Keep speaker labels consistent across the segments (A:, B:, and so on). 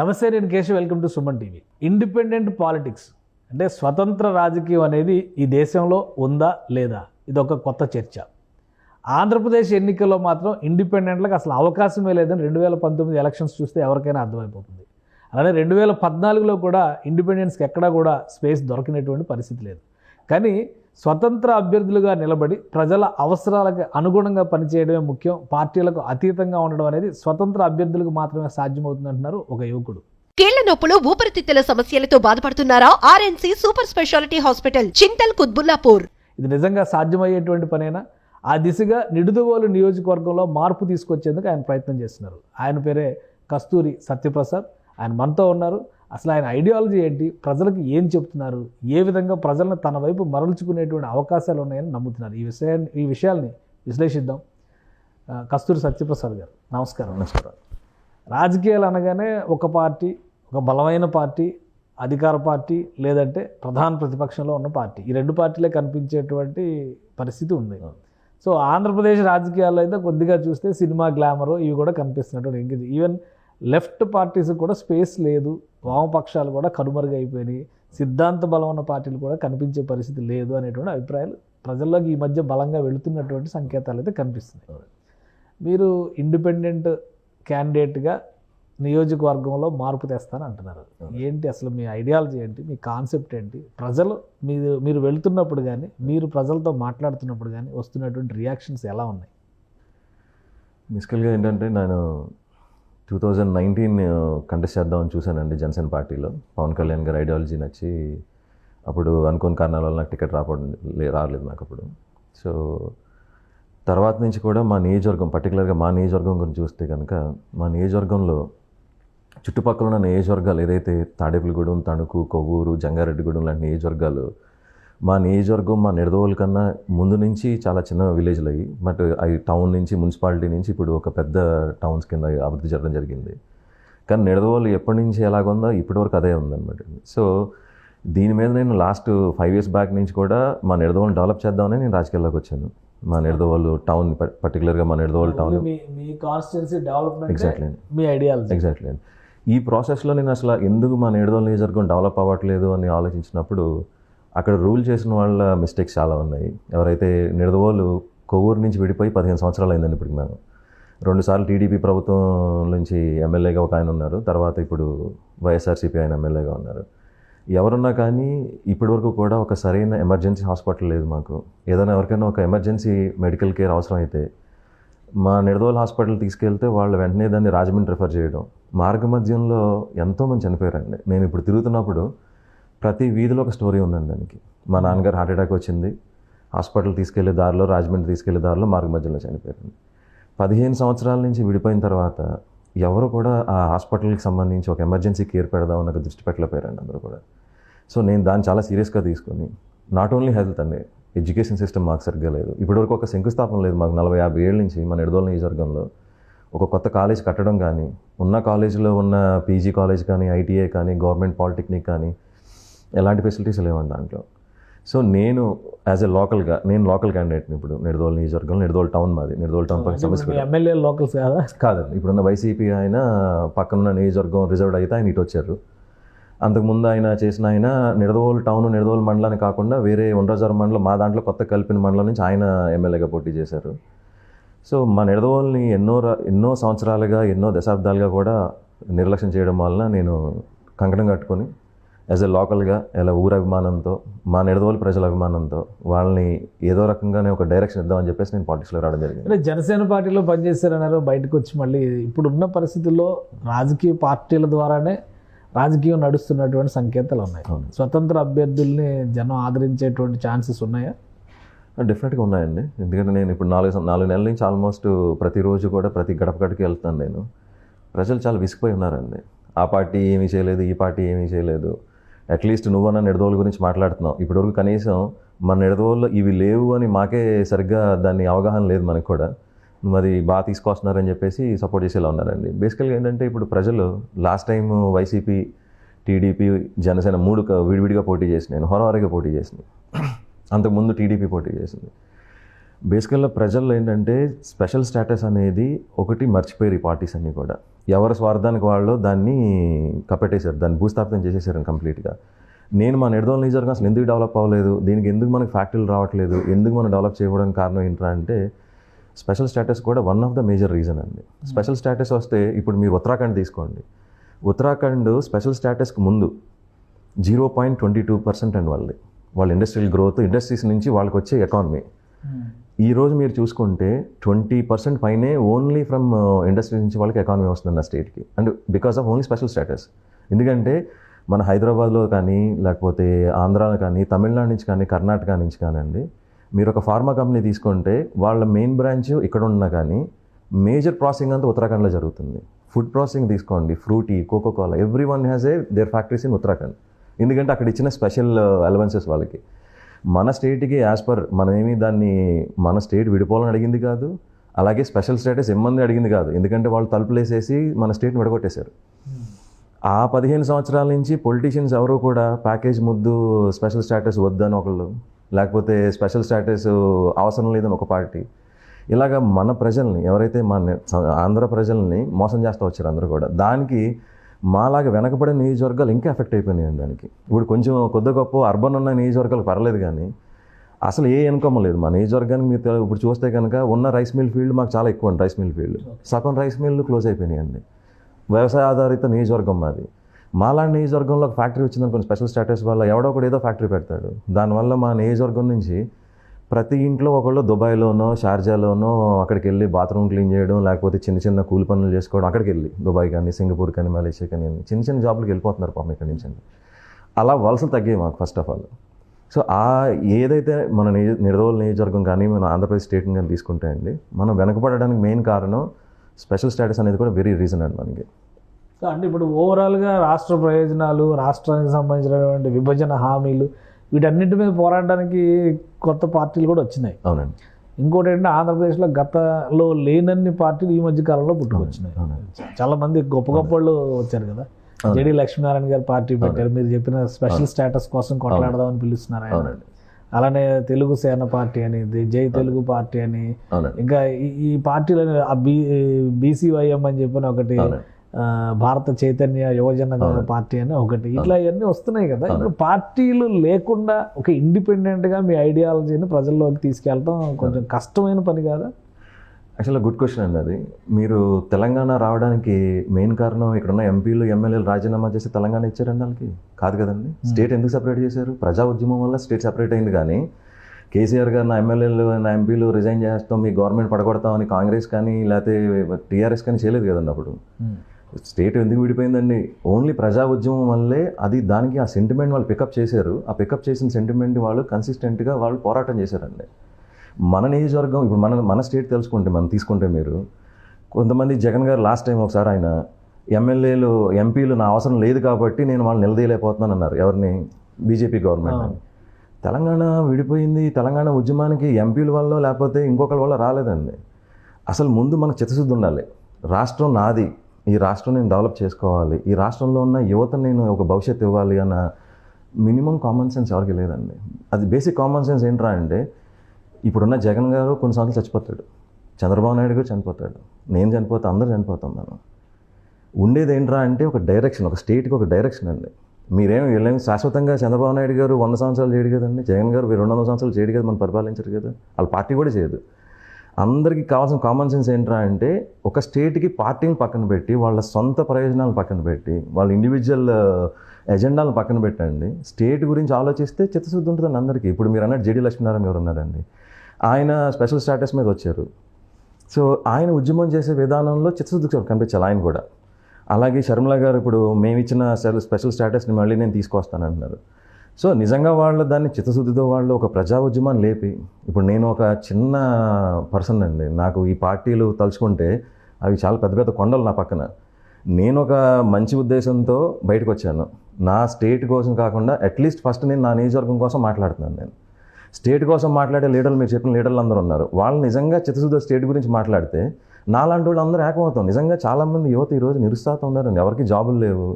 A: నమస్తే నేను Keshav. Welcome to Suman TV. Independent politics అంటే స్వతంత్ర రాజకీయం అనేది ఈ దేశంలో ఉందా లేదా? ఇది ఒక కొత్త చర్చ. ఆంధ్రప్రదేశ్ ఎన్నికల్లో మాత్రం ఇండిపెండెంట్లకు అసలు అవకాశమే లేదని రెండు వేల పంతొమ్మిది ఎలక్షన్స్ చూస్తే ఎవరికైనా అర్థమైపోతుంది. అలానే రెండు వేల పద్నాలుగులో కూడా ఇండిపెండెన్స్కి ఎక్కడా కూడా స్పేస్ దొరకినటువంటి పరిస్థితి లేదు. కానీ స్వతంత్ర అభ్యర్థులుగా నిలబడి ప్రజల అవసరాలకు అనుగుణంగా పనిచేయడమే ముఖ్యం. పార్టీలకు అతీతంగా ఉండడం అనేది స్వతంత్ర అభ్యర్థులకు మాత్రమే సాధ్యమవుతుంది అంటున్నారు ఒక యువకుడు.
B: కీళ్ళ నొప్పులు ఊపిరితిత్తుల సమస్యలతో బాధపడుతున్నారా? RNC super speciality hospital Chintal Quthbullapur.
A: ఇది నిజంగా సాధ్యమయ్యేటువంటి పనేనా? ఆ దిశగా నిడుదవోలు నియోజకవర్గంలో మార్పు తీసుకొచ్చేందుకు ఆయన ప్రయత్నం చేస్తున్నారు. ఆయన పేరే కస్తూరి సత్యప్రసాద్. ఆయన మనతో ఉన్నారు. అసలు ఆయన ఐడియాలజీ ఏంటి? ప్రజలకు ఏం చెప్తున్నారు? ఏ విధంగా ప్రజలను తన వైపు మరల్చుకునేటువంటి అవకాశాలు ఉన్నాయని నమ్ముతున్నారు? ఈ విషయాన్ని ఈ విషయాల్ని విశ్లేషిద్దాం. కస్తూరి సత్యప్రసాద్ గారు నమస్కారం.
C: నమస్కారం.
A: రాజకీయాలు అనగానే ఒక పార్టీ ఒక బలమైన పార్టీ అధికార పార్టీ లేదంటే ప్రధాన ప్రతిపక్షంలో ఉన్న పార్టీ. ఈ రెండు పార్టీలే కనిపించేటువంటి పరిస్థితి ఉంది. సో ఆంధ్రప్రదేశ్ రాజకీయాల్లో అయితే కొద్దిగా చూస్తే సినిమా గ్లామరు ఇవి కూడా కనిపిస్తున్నట్టు ఇంక ఈవెన్ లెఫ్ట్ పార్టీస్ కూడా స్పేస్ లేదు వామపక్షాలు కూడా కనుమరుగైపోయినాయి సిద్ధాంత బలం ఉన్న పార్టీలు కూడా కనిపించే పరిస్థితి లేదు అనేటువంటి అభిప్రాయాలు ప్రజల్లోకి ఈ మధ్య బలంగా వెళుతున్నటువంటి సంకేతాలు అయితే కనిపిస్తున్నాయి. మీరు ఇండిపెండెంట్ క్యాండిడేట్గా నియోజకవర్గంలో మార్పు తెస్తాను అంటున్నారు. ఏంటి అసలు మీ ఐడియాలజీ ఏంటి? మీ కాన్సెప్ట్ ఏంటి? ప్రజలు మీరు మీరు వెళ్తున్నప్పుడు కానీ మీరు ప్రజలతో మాట్లాడుతున్నప్పుడు కానీ వస్తున్నటువంటి రియాక్షన్స్ ఎలా ఉన్నాయి?
C: బేసికల్గా ఏంటంటే నేను టూ థౌజండ్ నైన్టీన్ కంటెస్ట్ చేద్దామని చూశానండి జనసేన పార్టీలో. పవన్ కళ్యాణ్ గారి ఐడియాలజీ నచ్చి అప్పుడు అనుకోని కారణాల వల్ల నాకు టికెట్ రాపడం రాలేదు నాకు అప్పుడు. సో తర్వాత నుంచి కూడా మా నియోజకవర్గం పర్టికులర్గా మా నియోజకవర్గం గురించి చూస్తే కనుక మా నియోజకవర్గంలో చుట్టుపక్కల ఉన్న నియోజకవర్గాలు ఏదైతే తాడేపల్లిగూడెం తణుకు కొవ్వూరు జంగారెడ్డిగూడెం లాంటి నియోజకవర్గాలు మా నియోజకవర్గం మా నిడదవోలు కన్నా ముందు నుంచి చాలా చిన్న విలేజ్లు అయ్యి బట్ అవి టౌన్ నుంచి మున్సిపాలిటీ నుంచి ఇప్పుడు ఒక పెద్ద టౌన్స్ కింద అభివృద్ధి జరగడం జరిగింది. కానీ నిడదవోలు ఎప్పటి నుంచి ఎలాగుందో ఇప్పటివరకు అదే ఉందన్నమాట. సో దీని మీద నేను లాస్ట్ ఫైవ్ ఇయర్స్ బ్యాక్ నుంచి కూడా మా నిడదవోలు డెవలప్ చేద్దామని నేను రాజకీయాల్లోకి వచ్చాను. మా నిడదవోలు టౌన్ పర్టికులర్గా మా నిడదవోలు టౌన్
A: మీ మీ కాన్స్టిట్యున్సీ డెవలప్మెంట్
C: ఎగ్జాక్ట్లీ
A: మీ ఐడియాలజీ
C: ఎగ్జాక్ట్లీ ఈ ప్రాసెస్లో నేను అసలు ఎందుకు మా నిడదోలు నియోజకవర్గం డెవలప్ అవ్వట్లేదు అని ఆలోచించినప్పుడు అక్కడ రూల్ చేసిన వాళ్ళ మిస్టేక్స్ చాలా ఉన్నాయి. ఎవరైతే నిడదవోలు కొవ్వూరు నుంచి విడిపోయి పదిహేను సంవత్సరాలు అయిందండి ఇప్పుడు మేము. రెండుసార్లు టీడీపీ ప్రభుత్వం నుంచి ఎమ్మెల్యేగా ఒక ఆయన ఉన్నారు. తర్వాత ఇప్పుడు వైఎస్ఆర్సీపీ ఆయన ఎమ్మెల్యేగా ఉన్నారు. ఎవరున్నా కానీ ఇప్పటివరకు కూడా ఒక సరైన ఎమర్జెన్సీ హాస్పిటల్ లేదు మాకు. ఏదైనా ఎవరికైనా ఒక ఎమర్జెన్సీ మెడికల్ కేర్ అవసరం అయితే మా నిడదోల్ హాస్పిటల్ తీసుకెళ్తే వాళ్ళు వెంటనే దాన్ని రాజమండ్రి రిఫర్ చేయడం. మార్గ మధ్యంలో ఎంతోమంది చనిపోయారండి. నేను ఇప్పుడు తిరుగుతున్నప్పుడు ప్రతి వీధిలో ఒక స్టోరీ ఉందండి దానికి. మా నాన్నగారు హార్ట్ అటాక్ వచ్చింది. హాస్పిటల్ తీసుకెళ్ళే దారిలో రాజమండ్రి తీసుకెళ్ళే దారిలో మార్గ మధ్యలో చనిపోయారండి. పదిహేను సంవత్సరాల నుంచి విడిపోయిన తర్వాత ఎవరు కూడా ఆ హాస్పిటల్కి సంబంధించి ఒక ఎమర్జెన్సీ కేర్ పెడదాం అన్న దృష్టి పెట్టలేకపోయారండి అందరూ కూడా. సో నేను దాన్ని చాలా సీరియస్గా తీసుకొని నాట్ ఓన్లీ హెల్త్ అండి ఎడ్యుకేషన్ సిస్టమ్ మాకు సరిగ్గా లేదు. ఇప్పటివరకు ఒక శంకుస్థాపన లేదు మాకు నలభై యాభై ఏళ్ళ నుంచి మన ఎడదోల నియోజకవర్గంలో. ఒక కొత్త కాలేజ్ కట్టడం కానీ ఉన్న కాలేజీలో ఉన్న పీజీ కాలేజ్ కానీ ఐటీఐ కానీ గవర్నమెంట్ పాలిటెక్నిక్ కానీ ఎలాంటి ఫెసిలిటీస్ లేవండి దాంట్లో. సో నేను యాజ్ ఎ లోకల్గా నేను లోకల్ క్యాండిడేట్ని ఇప్పుడు నిడదోల్ నియోజకవర్గం నిడదోల్ టౌన్ మాది నిడదోల్ టౌన్ పక్కన సమస్య
A: మీ ఎమ్మెల్యే లోకల్స్ కదా?
C: కాదండి ఇప్పుడున్న వైసీపీ ఆయన పక్కనున్న నియోజకవర్గం రిజర్వ్డ్ అయితే ఆయన ఇటు వచ్చారు. అంతకుముందు ఆయన చేసిన ఆయన నిడదవోలు టౌన్ నిడదవోలు మండలాన్ని కాకుండా వేరే ఉండజారు మండలం మా దాంట్లో కొత్త కలిపిన మండలం నుంచి ఆయన ఎమ్మెల్యేగా పోటీ చేశారు. సో మా నిడదవోల్ని ఎన్నో ర- ఎన్నో సంవత్సరాలుగా ఎన్నో దశాబ్దాలుగా కూడా నిర్లక్ష్యం చేయడం వలన నేను కంకణం కట్టుకొని యాజ్ ఎ లోకల్గా ఇలా ఊరు అభిమానంతో మా నిడదవోలు ప్రజల అభిమానంతో వాళ్ళని ఏదో రకంగానే ఒక డైరెక్షన్ ఇద్దామని చెప్పేసి నేను పాలిటిక్స్లో రావడం జరిగింది.
A: అంటే జనసేన పార్టీలో పనిచేస్తారన్నారు బయటకు వచ్చి మళ్ళీ ఇప్పుడున్న పరిస్థితుల్లో రాజకీయ పార్టీల ద్వారానే రాజకీయం నడుస్తున్నటువంటి సంకేతాలు ఉన్నాయి. స్వతంత్ర అభ్యర్థుల్ని జనం ఆదరించేటువంటి ఛాన్సెస్ ఉన్నాయా?
C: డెఫినెట్గా ఉన్నాయండి. ఎందుకంటే నేను ఇప్పుడు నాలుగు నాలుగు నెలల నుంచి ఆల్మోస్ట్ ప్రతిరోజు కూడా ప్రతి గడప గడపకి వెళ్తాను నేను. ప్రజలు చాలా విసిగిపోయి ఉన్నారండి. ఆ పార్టీ ఏమీ చేయలేదు ఈ పార్టీ ఏమీ చేయలేదు. అట్లీస్ట్ నువ్వన్న నిడదోళ్ళ గురించి మాట్లాడుతున్నావు. ఇప్పటివరకు కనీసం మన నిడదోళ్ళు ఇవి లేవు అని మాకే సరిగ్గా దాన్ని అవగాహన లేదు మనకు కూడా. మరి బాగా తీసుకొస్తున్నారని చెప్పేసి సపోర్ట్ చేసేలా ఉన్నారండి. బేసికల్గా ఏంటంటే ఇప్పుడు ప్రజలు last time YCP TDP Janasena మూడు విడివిడిగా పోటీ చేసినాయి. హొరహొరగా పోటీ చేసినాయి. అంతకుముందు టీడీపీ పోటీ చేసింది. బేసికల్గా ప్రజల్లో ఏంటంటే స్పెషల్ స్టేటస్ అనేది ఒకటి మర్చిపోయారు ఈ పార్టీస్ అన్నీ కూడా. ఎవరి స్వార్థానికి వాళ్ళు దాన్ని కప్పెట్టేశారు దాన్ని భూస్థాపితం చేసేసారు కంప్లీట్గా. నేను మా నిర్దోళ నియోజకవర్గం అసలు ఎందుకు డెవలప్ అవ్వలేదు? దీనికి ఎందుకు మనకి ఫ్యాక్టరీలు రావట్లేదు? ఎందుకు మనం డెవలప్ చేయడానికి కారణం ఏంట్రా అంటే స్పెషల్ స్టేటస్ కూడా one of the major reason అండి. స్పెషల్ స్టేటస్ వస్తే ఇప్పుడు మీరు ఉత్తరాఖండ్ తీసుకోండి. ఉత్తరాఖండ్ స్పెషల్ స్టేటస్కి ముందు zero point twenty two percent అండి వాళ్ళది. వాళ్ళ ఇండస్ట్రియల్ గ్రోత్ ఇండస్ట్రీస్ నుంచి వాళ్ళకి వచ్చే ఎకానమీ ఈరోజు మీరు చూసుకుంటే ట్వంటీ పర్సెంట్ పైనే ఓన్లీ ఫ్రమ్ ఇండస్ట్రీ నుంచి వాళ్ళకి ఎకానమీ వస్తుంది ఆ స్టేట్కి and because of only special status ఎందుకంటే మన హైదరాబాద్లో కానీ లేకపోతే ఆంధ్రాలో కానీ తమిళనాడు నుంచి కానీ కర్ణాటక నుంచి కానివ్వండి మీరు ఒక ఫార్మా కంపెనీ తీసుకుంటే వాళ్ళ మెయిన్ బ్రాంచ్ ఇక్కడ ఉన్నా కానీ మేజర్ ప్రాసెసింగ్ అంతా ఉత్తరాఖండ్లో జరుగుతుంది. ఫుడ్ ప్రాసెసింగ్ తీసుకోండి Frooti coca cola every one has a there factories in Uttarakhand ఎందుకంటే అక్కడ ఇచ్చిన స్పెషల్ అలవెన్సెస్ వాళ్ళకి. మన స్టేట్కి యాజ్ పర్ మనమేమి దాన్ని మన స్టేట్ విడిపోవాలని అడిగింది కాదు అలాగే స్పెషల్ స్టేటస్ ఇమ్మంది అడిగింది కాదు. ఎందుకంటే వాళ్ళు తలుపులేసేసి మన స్టేట్ని విడగొట్టేశారు. ఆ పదిహేను సంవత్సరాల నుంచి పొలిటీషియన్స్ ఎవరూ కూడా ప్యాకేజ్ ముద్దు స్పెషల్ స్టేటస్ వద్దని ఒకళ్ళు లేకపోతే స్పెషల్ స్టేటస్ అవసరం లేదని ఒక పార్టీ. ఇలాగ మన ప్రజల్ని ఎవరైతే మన ఆంధ్ర ప్రజల్ని మోసం చేస్తూ వచ్చారు అందరూ కూడా దానికి మాలాగా వెనకబడిన నియోజకవర్గాలు ఇంకా ఎఫెక్ట్ అయిపోయినాయండి దానికి. ఇప్పుడు కొంచెం కొద్ది గొప్ప అర్బన్ ఉన్న నియోజకవర్గాలు పర్లేదు కానీ అసలు ఏ ఇన్కమ్ లేదు. మా నియోజకవర్గానికి మీరు ఇప్పుడు చూస్తే కనుక ఉన్న రైస్ మిల్ ఫీల్డ్ మాకు చాలా ఎక్కువ ఉంది రైస్ మిల్ ఫీల్డ్ సగం రైస్ మిల్లు క్లోజ్ అయిపోయినాయండి వ్యవసాయ ఆధారిత నియోజకవర్గం మాది. మాలాంటి నియోజకవర్గంలో ఒక ఫ్యాక్టరీ వచ్చిందనుకోండి స్పెషల్ స్టేటస్ వల్ల ఎవడో ఒకటి ఏదో ఫ్యాక్టరీ పెడతాడు. దానివల్ల మా నియోజకవర్గం నుంచి ప్రతి ఇంట్లో ఒకళ్ళు దుబాయ్లోనో షార్జాలోనో అక్కడికి వెళ్ళి బాత్రూమ్ క్లీన్ చేయడం లేకపోతే చిన్న చిన్న కూలి పనులు చేసుకోవడం అక్కడికి వెళ్ళి దుబాయ్ కానీ సింగపూర్ కానీ మలేషియా కానీ చిన్న చిన్న జాబ్లకు వెళ్ళిపోతున్నారు పాపం ఇక్కడి నుంచి అలా వలసలు తగ్గాయి మాకు ఫస్ట్ ఆఫ్ ఆల్. సో ఆ ఏదైతే మన నియోజ నిర్దోల్ నియోజకవర్గం కానీ మన ఆంధ్రప్రదేశ్ స్టేట్ని కానీ తీసుకుంటే అండి మనం వెనకపడడానికి మెయిన్ కారణం స్పెషల్ స్టేటస్ అనేది కూడా వెరీ రీజన్ అండి మనకి.
A: సో అంటే ఇప్పుడు ఓవరాల్గా రాష్ట్ర ప్రయోజనాలు రాష్ట్రానికి సంబంధించినటువంటి విభజన హామీలు వీటన్నిటి మీద పోరాడడానికి కొత్త పార్టీలు కూడా వచ్చినాయి.
C: అవునండి.
A: ఇంకోటి ఏంటంటే ఆంధ్రప్రదేశ్లో గతంలో లేనన్ని పార్టీలు ఈ మధ్య కాలంలో పుట్టుకొచ్చినాయి. చాలా మంది గొప్ప గొప్ప వాళ్ళు వచ్చారు కదా. జేడి లక్ష్మీనారాయణ గారు పార్టీ పెట్టారు. మీరు చెప్పిన స్పెషల్ స్టేటస్ కోసం కొట్లాడదామని పిలుస్తున్నారు ఆయన. అలానే తెలుగు సేన పార్టీ అని జై తెలుగు పార్టీ అని ఇంకా ఈ- పార్టీలని ఆ బీ బీసీవైఎం అని చెప్పిన ఒకటి భారత చైతన్య యువజన పార్టీ అని ఒకటి. ఇట్లా ఇవన్నీ వస్తున్నాయి కదా. ఇప్పుడు పార్టీలు లేకుండా ఒక ఇండిపెండెంట్గా మీ ఐడియాలజీని ప్రజల్లోకి తీసుకెళ్ళడం కొంచెం కష్టమైన పని కాదా?
C: యాక్చువల్గా గుడ్ క్వశ్చన్ అండి అది. మీరు తెలంగాణ రావడానికి మెయిన్ కారణం ఇక్కడ ఉన్న ఎంపీలు ఎమ్మెల్యేలు రాజీనామా చేసి తెలంగాణ ఇచ్చారండి వాళ్ళకి? కాదు కదండి. స్టేట్ ఎందుకు సెపరేట్ చేశారు? ప్రజా ఉద్యమం వల్ల స్టేట్ సెపరేట్ అయింది కానీ కేసీఆర్ గారు నా ఎమ్మెల్యేలు నా ఎంపీలు రిజైన్ చేస్తాం మీ గవర్నమెంట్ పడగొడతామని కాంగ్రెస్ కానీ లేకపోతే టీఆర్ఎస్ కానీ చేయలేదు కదండి అప్పుడు. స్టేట్ ఎందుకు విడిపోయిందండి? ఓన్లీ ప్రజా ఉద్యమం వల్లే అది దానికి ఆ సెంటిమెంట్ వాళ్ళు పికప్ చేశారు. ఆ పికప్ చేసిన సెంటిమెంట్ వాళ్ళు కన్సిస్టెంట్గా వాళ్ళు పోరాటం చేశారండి. మన నియోజకవర్గం ఇప్పుడు మన మన స్టేట్ తెలుసుకుంటే మనం తీసుకుంటే మీరు కొంతమంది జగన్ గారు లాస్ట్ టైం ఒకసారి ఆయన ఎమ్మెల్యేలు ఎంపీలు నా అవసరం లేదు కాబట్టి నేను వాళ్ళు నిలదీయలేకపోతున్నాను అన్నారు. ఎవరిని? బీజేపీ గవర్నమెంట్ తెలంగాణ విడిపోయింది. తెలంగాణ ఉద్యమానికి ఎంపీల వల్ల లేకపోతే ఇంకొకరి వల్ల రాలేదండి. అసలు ముందు మనకు చిత్తశుద్ధి ఉండాలి. రాష్ట్రం నాది. ఈ రాష్ట్రం నేను డెవలప్ చేసుకోవాలి. ఈ రాష్ట్రంలో ఉన్న యువత నేను ఒక భవిష్యత్తు ఇవ్వాలి అన్న మినిమం కామన్ సెన్స్ ఎవరికి లేదండి. అది బేసిక్ కామన్ సెన్స్ ఏంట్రా అంటే ఇప్పుడున్న జగన్ గారు కొన్నిసార్లు చచ్చిపోతాడు. చంద్రబాబు నాయుడు గారు చనిపోతాడు. నేను చనిపోతా అందరూ చనిపోతాం మనం. ఉండేది ఏంట్రా అంటే ఒక డైరెక్షన్ ఒక స్టేట్కి ఒక డైరెక్షన్ అండి. మీరేం వీళ్ళేం శాశ్వతంగా చంద్రబాబు నాయుడు గారు వంద సంవత్సరాలు చేయడు కదండి. జగన్ గారు రెండు వందల సంవత్సరాలు చేయడు కదా మనం పరిపాలించరు కదా. వాళ్ళ పార్టీ కూడా చేయదు. అందరికీ కావాల్సిన కామన్ సెన్స్ ఏంట్రా అంటే ఒక స్టేట్కి పార్టీని పక్కన పెట్టి వాళ్ళ సొంత ప్రయోజనాలు పక్కన పెట్టి వాళ్ళ ఇండివిజువల్ ఎజెండాలను uh, పక్కన పెట్టండి. స్టేట్ గురించి ఆలోచిస్తే చిత్తశుద్ధి ఉంటుందండి అందరికీ. ఇప్పుడు మీరు అన్నట్టు జేడీ లక్ష్మీనారాయణ గారు ఉన్నారండి. ఆయన స్పెషల్ స్టాటస్ మీద వచ్చారు. సో ఆయన ఉద్యమం చేసే విధానంలో చిత్తశుద్ధి కనిపించాలి ఆయన కూడా. అలాగే షర్మిల గారు ఇప్పుడు మేము ఇచ్చిన స్పెషల్ స్టేటస్ని మళ్ళీ నేను తీసుకొస్తానంటున్నారు. సో నిజంగా వాళ్ళు దాన్ని చిత్తశుద్ధితో వాళ్ళు ఒక ప్రజా ఉద్యమాన్ని లేపి ఇప్పుడు నేను ఒక చిన్న పర్సన్ అండి నాకు ఈ పార్టీలు తలుచుకుంటే అవి చాలా పెద్ద పెద్ద కొండలు నా పక్కన. నేను ఒక మంచి ఉద్దేశంతో బయటకు వచ్చాను నా స్టేట్ కోసం కాకుండా అట్లీస్ట్ ఫస్ట్ నేను నా నియోజకవర్గం కోసం మాట్లాడుతున్నాను నేను. స్టేట్ కోసం మాట్లాడే లీడర్లు మీరు చెప్పిన లీడర్లు అందరూ ఉన్నారు. వాళ్ళు నిజంగా చిత్తశుద్ధ స్టేట్ గురించి మాట్లాడితే నాలాంటి వాళ్ళు అందరూ ఏకమవుతాం. నిజంగా చాలామంది యువత ఈరోజు నిరుత్సాహం ఉన్నారండి. ఎవరికి జాబులు లేవు.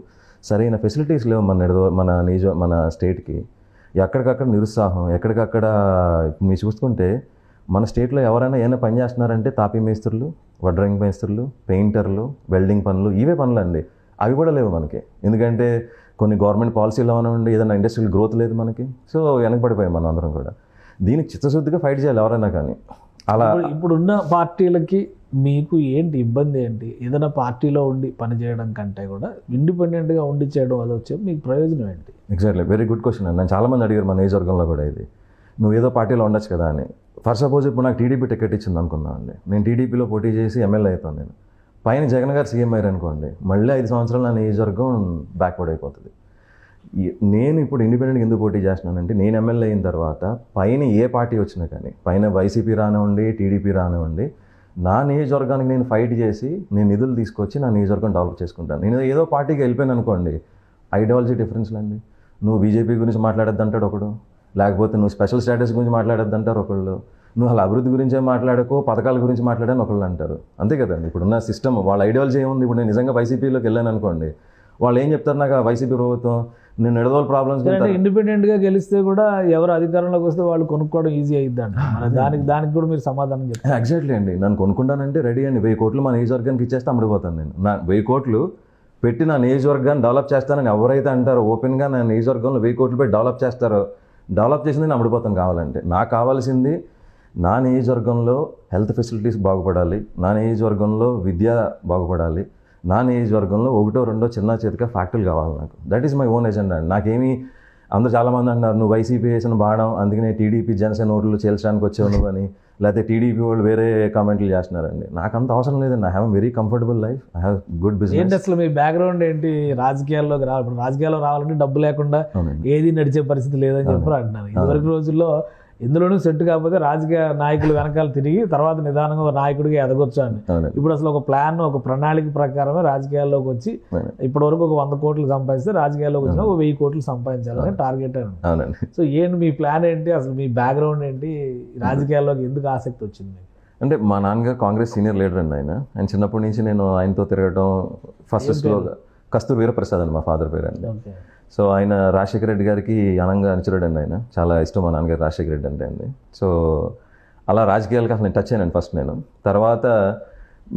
C: సరైన ఫెసిలిటీస్ లేవు మన మన నిజ మన స్టేట్కి ఎక్కడికక్కడ నిరుత్సాహం ఎక్కడికక్కడ మీరు చూసుకుంటే మన స్టేట్లో ఎవరైనా ఏమైనా పని చేస్తున్నారంటే తాపీ మేస్త్రులు వడ్రంగి మేస్త్రులు పెయింటర్లు వెల్డింగ్ పనులు ఇవే పనులు అండి అవి కూడా లేవు మనకి. ఎందుకంటే కొన్ని గవర్నమెంట్ పాలసీలు అవనండి ఏదైనా ఇండస్ట్రియల్ గ్రోత్ లేదు మనకి. సో వెనకబడిపోయాం మనం అందరం కూడా. దీనికి చిత్తశుద్ధిగా ఫైట్ చేయాలి ఎవరైనా కానీ. అలా
A: ఇప్పుడున్న పార్టీలకి మీకు ఏంటి ఇబ్బంది ఏంటి? ఏదైనా పార్టీలో ఉండి పనిచేయడం కంటే కూడా ఇండిపెండెంట్గా ఉండి చేయడం వల్ల వచ్చే మీకు ప్రయోజనం ఏంటి?
C: ఎగ్జాక్ట్లీ వెరీ గుడ్ క్వశ్చన్ అండి నేను చాలామంది అడిగారు మన ఏజ్ వర్గంలో కూడా ఇది. నువ్వు ఏదో పార్టీలో ఉండొచ్చు కదా అని. ఫర్ సపోజ్ ఇప్పుడు నాకు టీడీపీ టికెట్ ఇచ్చింది అనుకున్నాను అండి. నేను టీడీపీలో పోటీ చేసి ఎమ్మెల్యే అవుతాను నేను. పైన జగన్ గారు సీఎం అయ్యారు అనుకోండి మళ్ళీ ఐదు సంవత్సరాలు నా నియోజకవర్గం బ్యాక్వర్డ్ అయిపోతుంది. నేను ఇప్పుడు ఇండిపెండెంట్గా ఎందుకు పోటీ చేస్తున్నానంటే నేను ఎమ్మెల్యే అయిన తర్వాత పైన ఏ పార్టీ వచ్చినా కానీ పైన వైసీపీ రానివ్వండి టీడీపీ రానివ్వండి నా నియోజకవర్గానికి నేను ఫైట్ చేసి నేను నిధులు తీసుకొచ్చి నా నియోజకవర్గం డెవలప్ చేసుకుంటాను. నేను ఏదో పార్టీకి వెళ్ళిపోయాను అనుకోండి ఐడియాలజీ డిఫరెన్స్లు అండి. నువ్వు బీజేపీ గురించి మాట్లాడద్దు అంటాడు ఒకడు లేకపోతే నువ్వు స్పెషల్ స్టేటస్ గురించి మాట్లాడద్దు అంటారు ఒకళ్ళు నువ్వు అలా అభివృద్ధి గురించే మాట్లాడకో పథకాల గురించి మాట్లాడని ఒకళ్ళు అంటారు. అంతే కదండి ఇప్పుడున్న సిస్టమ్ వాళ్ళ ఐడియాలజీ ఏముంది? ఇప్పుడు నేను నిజంగా వైసీపీలోకి వెళ్ళాను అనుకోండి వాళ్ళు ఏం చెప్తారు నాకు వైసీపీ ప్రభుత్వం? నేను నిడదోలు ప్రాబ్లమ్స్
A: ఎందుకంటే ఇండిపెండెంట్గా గెలిస్తే కూడా ఎవరు అధికారంలోకి వస్తే వాళ్ళు కొనుక్కోవడం ఈజీ అయ్యిద్ది అంట మరి దానికి దానికి కూడా మీరు సమాధానం చెప్తారు.
C: ఎగ్జాక్ట్లీ అండి. నన్ను కొనుక్కుంటానంటే రెడీ అండి. వెయ్యి కోట్లు మా నియోజకవర్గానికి ఇచ్చేస్తే అమ్ముడిపోతాను నేను. నా వెయ్యి కోట్లు పెట్టి నా నియోజకవర్గాన్ని డెవలప్ చేస్తానని ఎవరైతే అంటారో ఓపెన్గా నా నియోజకవర్గంలో వెయ్యి కోట్లు పెట్టి డెవలప్ చేస్తారో డెవలప్ చేసింది నేను అమ్ముడిపోతాను కావాలంటే. నాకు కావాల్సింది నా నియోజకవర్గంలో హెల్త్ ఫెసిలిటీస్ బాగుపడాలి. నా నియోజకవర్గంలో విద్య బాగుపడాలి. నా నియోజకవర్గంలో ఒకటో రెండో చిన్న చేతిగా ఫ్యాక్టరీలు కావాలి నాకు. That is my own agenda అండి నాకేమీ అందరూ చాలామంది అంటున్నారు నువ్వు వైసీపీ వేసిన బాణం అందుకనే టీడీపీ జనసేన ఓట్లు చేల్చడానికి వచ్చావు నువ్వు అని. లేకపోతే టీడీపీ వాళ్ళు వేరే కామెంట్లు చేస్తున్నారండి. నాకు అంత అవసరం లేదండి. I have very comfortable life I have good
A: ఏంటి
C: బిజినెస్
A: అసలు మీ బ్యాక్గ్రౌండ్ ఏంటి? రాజకీయాల్లోకి రావాలి. రాజకీయాల్లో రావాలంటే డబ్బు లేకుండా ఏది నడిచే పరిస్థితి లేదని చెప్పి అంటున్నారు. ఇదివరకు రోజుల్లో ఎందులోనూ సెట్ కాకపోతే రాజకీయ నాయకులు వెనకాల తిరిగి తర్వాత నిదానంగా ఒక నాయకుడిగా ఎదగొచ్చు అని ఇప్పుడు అసలు ఒక ప్లాన్ ఒక ప్రణాళిక ప్రకారమే రాజకీయాల్లోకి వచ్చి. ఇప్పటి వరకు ఒక వంద కోట్లు సంపాదిస్తే రాజకీయాల్లోకి వచ్చినా ఒక వెయ్యి కోట్లు సంపాదించాలని టార్గెట్ అని. సో ఏంటి మీ ప్లాన్ ఏంటి? అసలు మీ బ్యాక్గ్రౌండ్ ఏంటి? రాజకీయాల్లోకి ఎందుకు ఆసక్తి వచ్చింది?
C: అంటే మా నాన్నగారు కాంగ్రెస్ సీనియర్ లీడర్ అండి ఆయన. ఆయన చిన్నప్పటి నుంచి నేను ఆయనతో తిరగడం ఫస్ట్ కస్తూరి వీరప్రసాద్ అండి మా ఫాదర్ పేరు అండి. సో ఆయన రాజశేఖర రెడ్డి గారికి అనంగా అనుచరుడు అండి ఆయన. చాలా ఇష్టం మా నాన్నగారు రాజశేఖర రెడ్డి అంటే అండి. సో అలా రాజకీయాలకు అసలు నేను టచ్ అయ్యాను ఫస్ట్ నేను. తర్వాత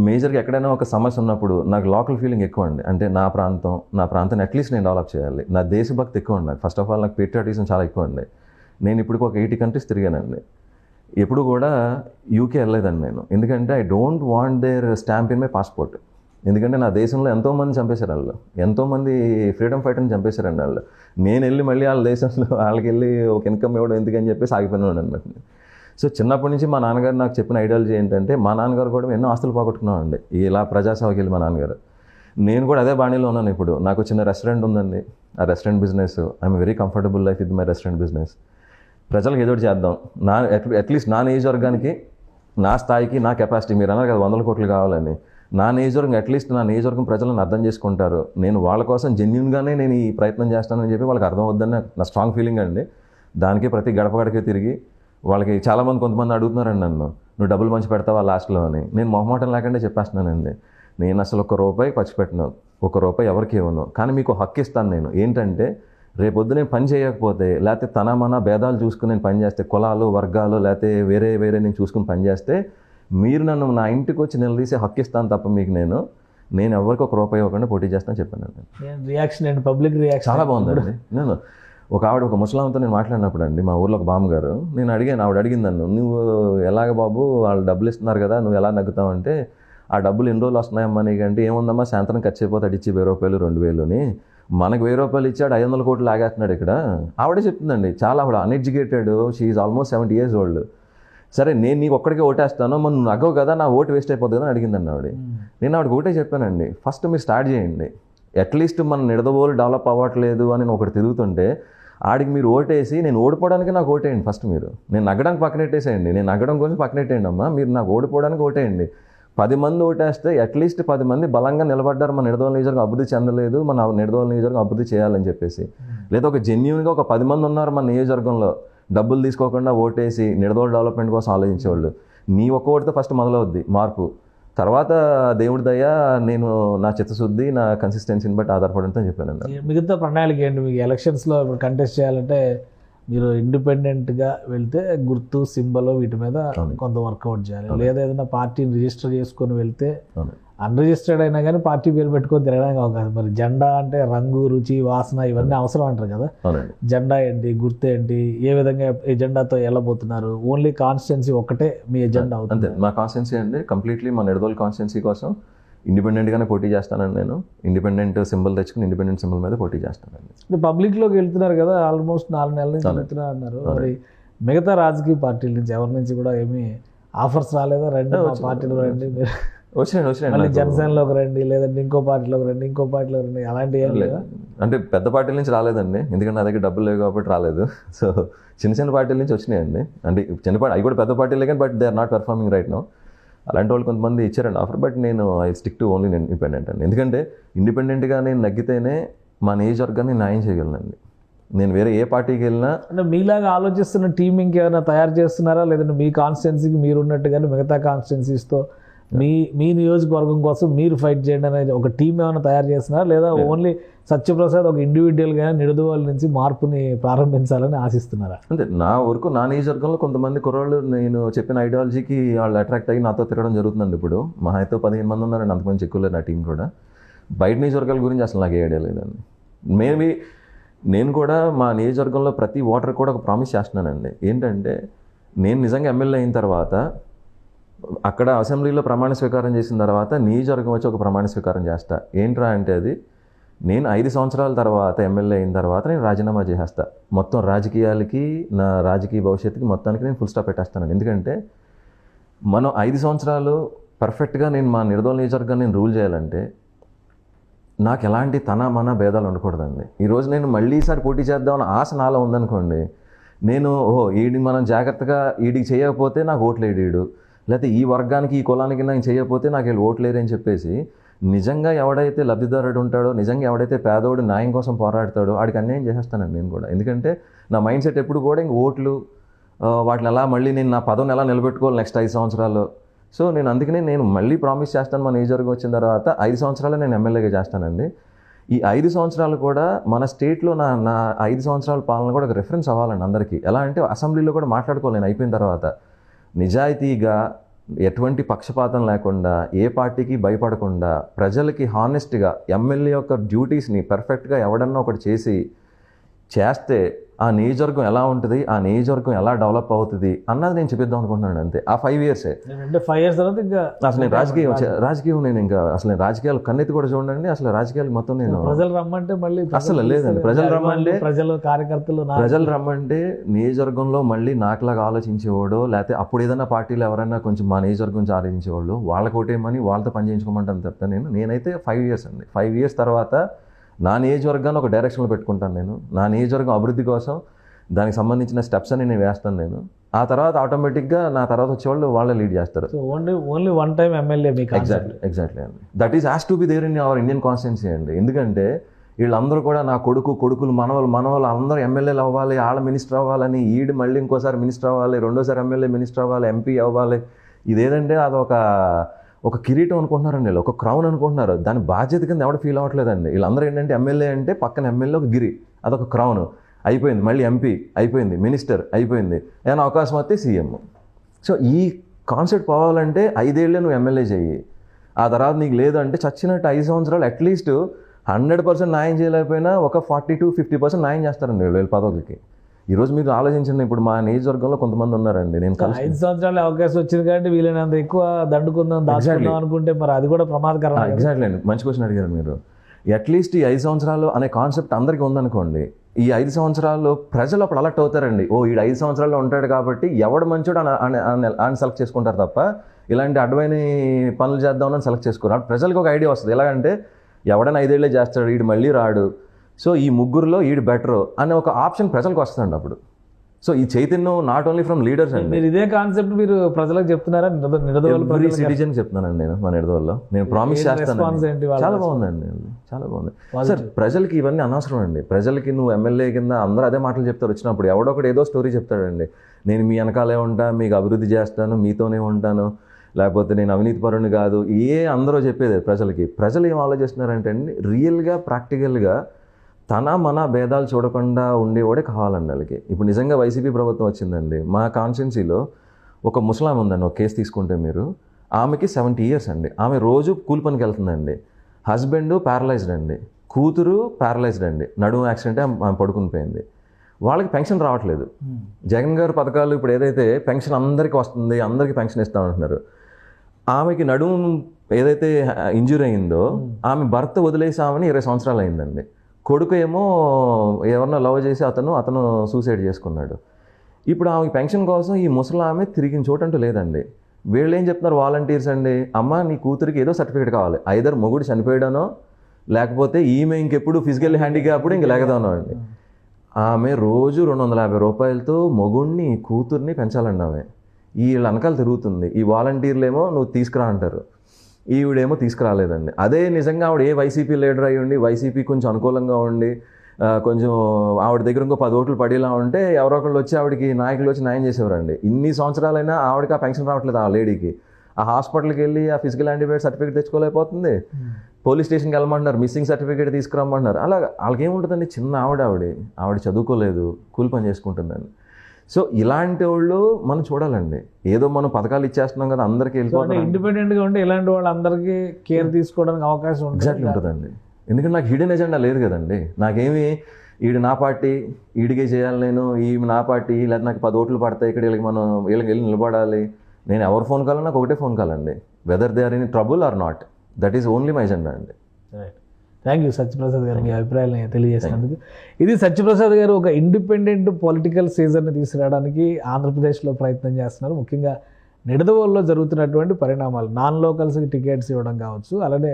C: మేజర్గా ఎక్కడైనా ఒక సమస్య ఉన్నప్పుడు నాకు లోకల్ ఫీలింగ్ ఎక్కువ అండి. అంటే నా ప్రాంతం నా ప్రాంతాన్ని అట్లీస్ట్ నేను డెవలప్ చేయాలి. నా దేశభక్తి ఎక్కువ అండి ఫస్ట్ ఆఫ్ ఆల్ నాకు పేట్రియాటిజం చాలా ఎక్కువ అండి. నేను ఇప్పుడు ఒక ఎయిటీ కంట్రీస్ తిరిగానండి. ఎప్పుడు కూడా యూకే వెళ్ళలేదండి నేను. ఎందుకంటే I don't want there stamp in my passport ఎందుకంటే నా దేశంలో ఎంతోమంది చంపేశారు వాళ్ళు. ఎంతోమంది ఫ్రీడమ్ ఫైటర్ని చంపేశారండి వాళ్ళు. నేను వెళ్ళి మళ్ళీ వాళ్ళ దేశంలో వాళ్ళకి వెళ్ళి ఒక ఇన్కమ్ ఇవ్వడం ఎందుకని చెప్పేసి ఆగిపోయినాను అనమాట సో చిన్నప్పటి నుంచి మా నాన్నగారు నాకు చెప్పిన ఐడియాలజీ ఏంటంటే మా నాన్నగారు కూడా ఎన్నో ఆస్తులు పోగొట్టుకున్నామండి ఇలా ప్రజాసేవకి వెళ్ళి మా నాన్నగారు. నేను కూడా అదే బాణీలో ఉన్నాను ఇప్పుడు. నాకు చిన్న రెస్టారెంట్ ఉందండి. ఆ restaurant business I'm very comfortable life ఇది మై రెస్టారెంట్ బిజినెస్ ప్రజలకు ఏదో చేద్దాం. నా అట్లీస్ట్ నా నియోజకవర్గానికి నా స్థాయికి నా కెపాసిటీ మీరు అన్నారు కదా వందల కోట్లు కావాలని. నా నియోజకవర్గం అట్లీస్ట్ నా నియోజకవర్గం ప్రజలను అర్థం చేసుకుంటారు. నేను వాళ్ళ కోసం జెన్యున్గానే నేను ఈ ప్రయత్నం చేస్తానని చెప్పి వాళ్ళకి అర్థం అవుద్దని నా స్ట్రాంగ్ ఫీలింగ్ అండి. దానికే ప్రతి గడప గడకే తిరిగి వాళ్ళకి చాలామంది కొంతమంది అడుగుతున్నారండి నన్ను. నువ్వు డబ్బులు మంచి పెడతావా లాస్ట్లో అని. నేను మొహమాటం లేకుండా చెప్పేస్తున్నానండి. నేను అసలు ఒక రూపాయి ఖర్చు పెట్టను. ఒక రూపాయి ఎవరికి ఇవ్వను. కానీ మీకు హక్కు ఇస్తాను నేను. ఏంటంటే రేపొద్దు నేను పని చేయకపోతే లేకపోతే తన మన భేదాలు చూసుకుని నేను పని చేస్తే కులాలు వర్గాలు లేకపోతే వేరే వేరే నేను చూసుకుని పని చేస్తే మీరు నన్ను నా ఇంటికి వచ్చి నిలదీసే హక్కు ఇస్తాను తప్ప మీకు నేను నేను ఎవరికి ఒక రూపాయి ఇవ్వకుండా పోటీ చేస్తాను చెప్పాను
A: నేను. రియాక్షన్ ఏంటి పబ్లిక్ రియాక్షన్
C: చాలా బాగుందండి. నేను ఒక ఆవిడ ఒక ముసలాంతో నేను మాట్లాడినప్పుడు అండి మా ఊర్లో ఒక బామ్మగారు నేను అడిగాను ఆవిడ అడిగింది నన్ను నువ్వు ఎలాగ బాబు వాళ్ళు డబ్బులు ఇస్తున్నారు కదా నువ్వు ఎలా నగ్గుతావు? అంటే ఆ డబ్బులు ఎన్ని రోజులు వస్తున్నాయమ్మా నీకంటే ఏముందమ్మా సాయంత్రం ఖర్చు అయిపోతాడు ఇచ్చి వెయ్యి రూపాయలు రెండు వేలుని మనకు వెయ్యి రూపాయలు ఇచ్చాడు ఐదు వందల కోట్లు లాగేస్తున్నాడు ఇక్కడ. ఆవిడే చెప్తుందండి చాలా ఆవిడ uneducated she almost seventy years old సరే నేను నీకు ఒక్కడికే ఓటేస్తాను మనం నువ్వు నగ్గవు కదా నా ఓటు వేస్ట్ అయిపోతుంది అని అడిగిందండి ఆవిడ. నేను ఆవిడకి ఒకటే చెప్పానండి ఫస్ట్ మీరు స్టార్ట్ చేయండి. అట్లీస్ట్ మన నిడదవోలు డెవలప్ అవ్వట్లేదు అని ఒకటి తిరుగుతుంటే ఆడికి మీరు ఓటేసి నేను ఓడిపోవడానికి నాకు ఓటేయండి ఫస్ట్ మీరు. నేను నగ్గడానికి పక్కనెట్టేసేయండి నేను నగ్గడం కోసం పక్కనెట్టేయండి అమ్మా. మీరు నాకు ఓడిపోవడానికి ఓటేయండి. పది మంది ఓటేస్తే అట్లీస్ట్ పది మంది బలంగా నిలబడ్డారు మన నిడదవోలు నియోజకవర్గం అభివృద్ధి చెందలేదు మన నిడదవోలు నియోజకవర్గం అభివృద్ధి చేయాలని చెప్పేసి. లేదా ఒక జెన్యున్గా ఒక పది మంది ఉన్నారు మన నియోజకవర్గంలో. డబ్బులు తీసుకోకుండా ఓటేసి నిడదవోలు డెవలప్మెంట్ కోసం ఆలోచించేవాళ్ళు. నీ ఒక్క ఓటుతో ఫస్ట్ మొదలవుద్ది మార్పు. తర్వాత దేవుడి దయ నేను నా చిత్తశుద్ధి నా కన్సిస్టెన్సీని బట్టి ఆధారపడంతో చెప్పానండి
A: ఈ మిగతా ప్రణాళిక ఏంటి? మీకు ఎలక్షన్స్లో ఇప్పుడు కంటెస్ట్ చేయాలంటే మీరు ఇండిపెండెంట్గా వెళ్తే గుర్తు సింబల్ వీటి మీద. కొంత వర్కౌట్ చేయాలి. లేదా ఏదైనా పార్టీని రిజిస్టర్ చేసుకొని వెళ్తే అన్రిజిస్టర్డ్ అయినా కానీ పార్టీ పేరు పెట్టుకొని తిరగడానికి అవకాశం. మరి జెండా అంటే రంగు రుచి వాసన ఇవన్నీ అవసరం అంటారు కదా. జెండా ఏంటి గుర్తు ఏంటి ఏ విధంగా ఎజెండాతో వెళ్ళబోతున్నారు ఓన్లీ కాన్స్టిట్యున్సీ ఒక్కటే మీ ఎజెండా
C: అంతే
A: అవుతుంది
C: మా కాన్స్టెన్సీ అండి కంప్లీట్లీ మా నిడదోల్ కాన్స్టెన్సీ కోసం ఇండిపెండెంట్గానే పోటీ చేస్తానండి నేను ఇండిపెండెంట్ సింబల్ తెచ్చుకుని ఇండిపెండెంట్ సింబల్ మీద పోటీ చేస్తానండి.
A: పబ్లిక్లోకి వెళ్తున్నారు కదా ఆల్మోస్ట్ నాలుగు నెలల నుంచి. వెళ్తున్నారు అన్నారు. మరి మిగతా రాజకీయ పార్టీల నుంచి ఎవరి నుంచి కూడా ఏమి ఆఫర్స్ రాలేదా? రండి. పార్టీలో రండి. మీరు మళ్ళీ
C: నాకు.
A: జనసేనలోకి రండి లేదంటే ఇంకో పార్టీలోకి రండి ఇంకో పార్టీలోకి రండి అలాంటివి ఏం
C: లేదు. అంటే పెద్ద పార్టీల నుంచి రాలేదండి. ఎందుకంటే నా దగ్గర డబ్బులు లేవు కాబట్టి రాలేదు. సో చిన్న చిన్న పార్టీల నుంచి వచ్చినాయండి. అంటే చిన్న పార్టీ అవి కూడా పెద్ద పార్టీలే కానీ but they are not performing right no. అలాంటి వాళ్ళు కొంతమంది ఇచ్చారండి ఆఫర్ బట్ నేను I stick to only independent అండి. ఎందుకంటే ఇండిపెండెంట్గా నేను నగ్గితేనే మా నియోజకవర్గాన్ని న్యాయం చేయగలనండి. నేను వేరే ఏ పార్టీకి వెళ్ళినా
A: అంటే మీలాగా ఆలోచిస్తున్న టీం ఇంకేమైనా తయారు చేస్తున్నారా? లేదంటే మీ కాన్స్టిట్యున్సీకి మీరు ఉన్నట్టుగానే మిగతా కాన్స్టిట్యున్సీస్తో మీ మీ నియోజకవర్గం కోసం మీరు ఫైట్ చేయండి అనేది ఒక టీం ఏమైనా తయారు చేస్తున్నారా లేదా ఓన్లీ సత్యప్రసాద్ ఒక ఇండివిజువల్గా నిడుదవోలు నుంచి మార్పుని ప్రారంభించాలని ఆశిస్తున్నారా?
C: అంతే నా వరకు నా నియోజకవర్గంలో కొంతమంది కుర్రాళ్ళు నేను చెప్పిన ఐడియాలజీకి వాళ్ళు అట్రాక్ట్ అయ్యి నాతో తిరగడం జరుగుతుందండి ఇప్పుడు. మా అయితే పదిహేను మంది ఉన్నారండి అంతమంది ఎక్కువ నా టీం కూడా. బయట నియోజకవర్గాల గురించి అసలు నాకు ఏ ఐడియా లేదండి. మేబీ నేను కూడా మా నియోజకవర్గంలో ప్రతి ఓటర్ కూడా ఒక ప్రామిస్ చేస్తున్నానండి. ఏంటంటే నేను నిజంగా ఎమ్మెల్యే అయిన తర్వాత అక్కడ అసెంబ్లీలో ప్రమాణ స్వీకారం చేసిన తర్వాత నియోజకవర్గం వచ్చి ఒక ప్రమాణ స్వీకారం చేస్తా. ఏంట్రా అంటే అది? నేను ఐదు సంవత్సరాల తర్వాత ఎమ్మెల్యే అయిన తర్వాత నేను రాజీనామా చేసేస్తా. మొత్తం రాజకీయాలకి నా రాజకీయ భవిష్యత్తుకి మొత్తానికి నేను ఫుల్ స్టాప్ పెట్టేస్తాను. ఎందుకంటే మనం ఐదు సంవత్సరాలు పర్ఫెక్ట్గా నేను మా నిర్దోల నియోజకవర్గాన్ని నేను రూల్ చేయాలంటే నాకు ఎలాంటి తన మన భేదాలు ఉండకూడదండి. ఈరోజు నేను మళ్ళీ ఈసారి పోటీ చేద్దామని ఆశ నాలో ఉందనుకోండి నేను ఓహో ఈడి మనం జాగ్రత్తగా ఈడికి చేయకపోతే నాకు ఓట్లేడు వేయడు. లేకపోతే ఈ వర్గానికి ఈ కులానికి నేను చేయకపోతే నాకు వీళ్ళు ఓట్లేరని చెప్పేసి నిజంగా ఎవడైతే లబ్ధిదారుడు ఉంటాడో నిజంగా ఎవడైతే పేదోడు న్యాయం కోసం పోరాడతాడో వాడికి అన్యాయం చేసేస్తానండి నేను కూడా. ఎందుకంటే నా మైండ్ సెట్ ఎప్పుడు కూడా ఇంక ఓట్లు వాటిని ఎలా మళ్ళీ నేను నా పదవిని ఎలా నిలబెట్టుకోవాలి నెక్స్ట్ ఐదు సంవత్సరాలు సో నేను అందుకనే నేను మళ్ళీ ప్రామిస్ చేస్తాను మన ఏజర్గా వచ్చిన తర్వాత ఐదు సంవత్సరాలు నేను ఎమ్మెల్యేగా చేస్తానండి. ఈ ఐదు సంవత్సరాలు కూడా మన స్టేట్లో నా నా ఐదు సంవత్సరాల పాలన కూడా ఒక రెఫరెన్స్ అవ్వాలండి అందరికీ. ఎలా అంటే అసెంబ్లీలో కూడా మాట్లాడుకోవాలి నేను అయిపోయిన తర్వాత. నిజాయితీగా ఎటువంటి పక్షపాతం లేకుండా ఏ పార్టీకి భయపడకుండా ప్రజలకి హానెస్ట్గా ఎమ్మెల్యే యొక్క డ్యూటీస్ని పర్ఫెక్ట్గా ఎవడన్నా ఒకటి చేసి చేస్తే ఆ నియోజకవర్గం ఎలా ఉంటుంది? ఆ నియోజకవర్గం ఎలా డెవలప్ అవుతుంది? అన్నది నేను చూపిద్దాం అనుకుంటున్నాను అంతే. ఆ ఫైవ్ ఇయర్సే
A: ఫైవ్ ఇయర్స్ తర్వాత ఇంకా
C: అసలు నేను రాజకీయం రాజకీయం నేను ఇంకా అసలు నేను రాజకీయాలు కన్నెత్తి కూడా చూడండి అసలు రాజకీయాలు మొత్తం నేను
A: ప్రజలు రమ్మంటే మళ్ళీ
C: అసలు లేదండి. ప్రజలు రమ్మంటే-
A: ప్రజలు కార్యకర్తలు
C: ప్రజలు రమ్మంటే నియోజకవర్గంలో మళ్ళీ నాకులాగా ఆలోచించేవాడు లేకపోతే అప్పుడు ఏదైనా పార్టీలు ఎవరైనా కొంచెం మా నియోజకవర్గం గురించి ఆలోచించేవాళ్ళు వాళ్ళకి ఒకటేమని వాళ్ళతో పని చేయించుకోమంటాను తప్ప నేను నేనైతే ఫైవ్ ఇయర్స్ అండి. ఫైవ్ ఇయర్స్ తర్వాత నా నియోజకవర్గాన్ని ఒక డైరెక్షన్లో పెట్టుకుంటాను నేను. నా నియోజకవర్గం అభివృద్ధి కోసం దానికి సంబంధించిన స్టెప్స్ అని నేను వేస్తాను నేను. ఆ తర్వాత ఆటోమేటిక్గా నా తర్వాత వచ్చేవాళ్ళు వాళ్ళే లీడ్ చేస్తారు.
A: Only only one time MLA మీ కాన్సెప్ట్
C: ఎగ్జాక్ట్లీ ఎగ్జాక్ట్లీ అండి. That is has to be there in our Indian constituency అండి. ఎందుకంటే వీళ్ళందరూ కూడా నా కొడుకు కొడుకులు మనవలు మనవలు అందరూ ఎమ్మెల్యేలు అవ్వాలి వాళ్ళ మినిస్టర్ అవ్వాలని ఈడు మళ్ళీ ఇంకోసారి మినిస్టర్ అవ్వాలి రెండోసారి ఎమ్మెల్యే మినిస్టర్ అవ్వాలి ఎంపీ అవ్వాలి. ఇదేదంటే అదొక ఒక కిరీటం అనుకుంటున్నారండి వీళ్ళు ఒక క్రౌన్ అనుకుంటున్నారు? దాని బాధ్యత కింద ఎవడ ఫీల్ అవ్వట్లేదండి. వీళ్ళందరూ ఏంటంటే ఎమ్మెల్యే అంటే పక్కన ఎమ్మెల్యే ఒక గిరి అదొక క్రౌన్. అయిపోయింది. మళ్ళీ ఎంపీ అయిపోయింది. మినిస్టర్ అయిపోయింది. ఏమైనా అవకాశం వస్తే సీఎం సో ఈ కాన్సెప్ట్ పోవాలంటే ఐదేళ్ళే నువ్వు ఎమ్మెల్యే చెయ్యి. ఆ తర్వాత నీకు లేదంటే చచ్చినట్టు ఐదు సంవత్సరాలు అట్లీస్ట్ హండ్రెడ్ పర్సెంట్ న్యాయం చేయలేకపోయినా ఒక ఫార్టీ టు ఫిఫ్టీ పర్సెంట్ న్యాయం చేస్తారండి వీళ్ళు వీళ్ళ పదవులకి. ఈరోజు మీరు ఆలోచించండి ఇప్పుడు మా నియోజకవర్గంలో కొంతమంది ఉన్నారండి. నేను
A: ఐదు సంవత్సరాలు అవకాశం వచ్చింది కాబట్టి వీలైనంత ఎక్కువ దండుకుందాం దాచుకుందాం అనుకుంటే మరి అది కూడా ప్రమాదకరం.
C: ఎగ్జాక్ట్లీ అండి. మంచి క్వశ్చన్ అడిగారు మీరు. అట్లీస్ట్ ఈ ఐదు సంవత్సరాలు అనే కాన్సెప్ట్ అందరికీ ఉందనుకోండి. ఈ ఐదు సంవత్సరాలు ప్రజలు అప్పుడు అలర్ట్ అవుతారండి. ఓ ఈ ఐదు సంవత్సరాల్లో ఉంటాడు కాబట్టి ఎవడు మంచోడు అని సెలెక్ట్ చేసుకుంటారు తప్ప ఇలాంటి అడ్వైన పనులు చేద్దామని సెలెక్ట్ చేసుకోరు. ప్రజలకు ఒక ఐడియా వస్తుంది. ఎలాగంటే ఎవడైనా ఐదేళ్ళే చేస్తాడు వీడు మళ్ళీ రాడు. సో ఈ ముగ్గురులో ఈడు బెటర్ అనే ఒక ఆప్షన్ ప్రజలకు వస్తుందండి అప్పుడు. సో ఈ చైతన్యం నాట్ ఓన్లీ ఫ్రమ్ లీడర్స్ అండి.
A: మీరు ఇదే కాన్సెప్ట్ మీరు ప్రజలకు చెప్తున్నారా? నిడద నిడదవోలు
C: సిటిజన్ చెప్తున్నానండి నేను మన ఎడదవల్లో నేను ప్రామిస్ చేస్తాను చాలా బాగుందండి. చాలా బాగుంది. సార్ ప్రజలకి ఇవన్నీ అనవసరం అండి. ప్రజలకి నువ్వు ఎమ్మెల్యే కింద అందరూ అదే మాటలు చెప్తారు. వచ్చినప్పుడు ఎవడో ఒకటి ఏదో స్టోరీ చెప్తాడండి. నేను మీ వెనకాలే ఉంటా మీకు అభివృద్ధి చేస్తాను మీతోనే ఉంటాను. లేకపోతే నేను అవినీతి పరుని కాదు. ఏ అందరూ చెప్పేది ప్రజలకి. ప్రజలు ఏం ఆలోచిస్తున్నారంటే అండి రియల్గా ప్రాక్టికల్గా తన మన భేదాలు చూడకుండా ఉండేవాడే కావాలండి వాళ్ళకి. ఇప్పుడు నిజంగా వైసీపీ ప్రభుత్వం వచ్చిందండి. మా కాన్స్టిట్యున్సీలో ఒక ముసలాం ఉందండి ఒక కేసు తీసుకుంటే మీరు. ఆమెకి సెవెంటీ ఇయర్స్ అండి. ఆమె రోజు కూలి పనికి వెళ్తుందండి. హస్బెండ్ ప్యారలైజ్డ్ అండి. కూతురు ప్యారలైజ్డ్ అండి. నడుము యాక్సిడెంట్ ఆమె పడుకుని పోయింది. వాళ్ళకి పెన్షన్ రావట్లేదు. జగన్ గారి పథకాలు ఇప్పుడు ఏదైతే పెన్షన్ అందరికీ వస్తుంది అందరికీ పెన్షన్ ఇస్తామంటున్నారు ఆమెకి నడుము ఏదైతే ఇంజూరీ అయిందో ఆమె భర్త వదిలేసి ఆమెని ఇరవై సంవత్సరాలు అయిందండి. కొడుకు ఏమో ఎవరినో లవ్ చేసి అతను అతను సూసైడ్ చేసుకున్నాడు. ఇప్పుడు ఆమె పెన్షన్ కోసం ఈ ముసలి ఆమె తిరిగిన చోటంటూ లేదండి. వీళ్ళు ఏం చెప్తున్నారు వాలంటీర్స్ అండి? అమ్మ నీ కూతురికి ఏదో సర్టిఫికేట్ కావాలి. ఐదర్ మొగుడు చనిపోయాడనో లేకపోతే ఈమె ఇంకెప్పుడు ఫిజికల్ హ్యాండిక్యాప్డు ఇంక లేకదానో అండి. ఆమె రోజు రెండు వందల యాభై రూపాయలతో మొగుడిని కూతుర్ని పెంచాలండి ఆమె. వీళ్ళ వెనకాల తిరుగుతుంది. ఈ వాలంటీర్లు ఏమో నువ్వు తీసుకురా అంటారు. ఈవిడేమో తీసుకురాలేదండి. అదే నిజంగా ఆవిడ ఏ వైసీపీ లీడర్ అయ్యి ఉండి వైసీపీ కొంచెం అనుకూలంగా ఉండి కొంచెం ఆవిడ దగ్గర ఇంకో పది ఓట్లు పడేలా ఉంటే ఎవరో ఒకళ్ళు వచ్చి ఆవిడకి నాయకులు వచ్చి న్యాయం చేసేవారండి. ఇన్ని సంవత్సరాలైనా ఆవిడకి ఆ పెన్షన్ రావట్లేదు ఆ లేడీకి. ఆ హాస్పిటల్కి వెళ్ళి ఆ ఫిజికల్ యాంటీబయాటిక్ సర్టిఫికేట్ తెచ్చుకోలేకపోతుంది. పోలీస్ స్టేషన్కి వెళ్ళమంటున్నారు మిస్సింగ్ సర్టిఫికేట్ తీసుకురమ్మంటున్నారు. అలా వాళ్ళకి ఏముంటుందండి చిన్న ఆవిడ ఆవిడ. ఆవిడ చదువుకోలేదు కూలి పని చేసుకుంటుందండి. సో ఇలాంటి వాళ్ళు మనం చూడాలండి. ఏదో మనం పథకాలు ఇచ్చేస్తున్నాం కదా అందరికీ వెళ్ళిపోతుంది
A: ఇండిపెండెంట్గా ఉంటే ఇలాంటి వాళ్ళందరికీ కేర్ తీసుకోవడానికి అవకాశం
C: ఎగ్జాక్ట్లీ
A: ఉంటుంది
C: ఉంటుందండి. ఎందుకంటే నాకు హిడెన్ ఎజెండా లేదు కదండి. నాకేమి ఈడు నా పార్టీ ఈడికే చేయాలి నేను ఈమె నా పార్టీ లేదా నాకు పది ఓట్లు పడతాయి ఇక్కడ వీళ్ళకి మనం వీళ్ళకి వెళ్ళి నిలబడాలి. నేను ఎవరు ఫోన్ కావాలో నాకు ఒకటే phone కాలండి whether they are in trouble or not that is only my agenda అండి.
A: థ్యాంక్ యూ సత్యప్రసాద్ గారు. మీ అభిప్రాయాలను తెలియజేసినందుకు. ఇది సత్యప్రసాద్ గారు ఒక ఇండిపెండెంట్ పొలిటికల్ సీజన్ని తీసుకురావడానికి ఆంధ్రప్రదేశ్లో ప్రయత్నం చేస్తున్నారు. ముఖ్యంగా నిడదవోల్లో జరుగుతున్నటువంటి పరిణామాలు నాన్ లోకల్స్కి టికెట్స్ ఇవ్వడం కావచ్చు అలానే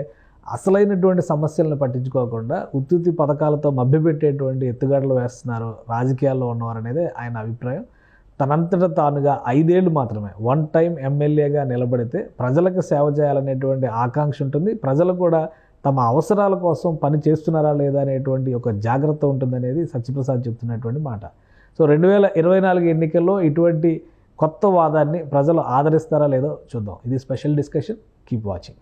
A: అసలైనటువంటి సమస్యలను పట్టించుకోకుండా ఉత్తుత్తి పథకాలతో మభ్యపెట్టేటువంటి ఎత్తుగడలు వేస్తున్నారు రాజకీయాల్లో ఉన్నవారు అనేది ఆయన అభిప్రాయం. తనంతట తానుగా ఐదేళ్ళు మాత్రమే వన్ టైం ఎమ్మెల్యేగా నిలబడితే ప్రజలకు సేవ చేయాలనేటువంటి ఆకాంక్ష ఉంటుంది. ప్రజలు కూడా తమ అవసరాల కోసం పని చేస్తున్నారా లేదా అనేటువంటి ఒక జాగ్రత్త ఉంటుందనేది సత్యప్రసాద్ చెప్తున్నటువంటి మాట. సో రెండు వేల ఇరవై నాలుగు ఎన్నికల్లో ఇటువంటి కొత్త వాదాన్ని ప్రజలు ఆదరిస్తారా లేదో చూద్దాం. ఇది స్పెషల్ డిస్కషన్. Keep watching